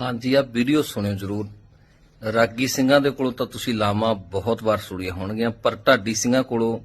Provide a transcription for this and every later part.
ਹਾਂਜੀ ਆ ਵੀਡੀਓ ਸੁਣਿਓ ਜ਼ਰੂਰ। ਰਾਗੀ ਸਿੰਘਾਂ ਦੇ ਕੋਲੋਂ ਤਾਂ ਤੁਸੀਂ ਲਾਮਾ ਬਹੁਤ ਵਾਰ ਸੁਣੀਆਂ ਹੋਣਗੀਆਂ, ਪਰ ਢਾਡੀ ਸਿੰਘਾਂ ਕੋਲੋਂ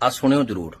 ਆ ਸੁਣਿਓ ਜ਼ਰੂਰ।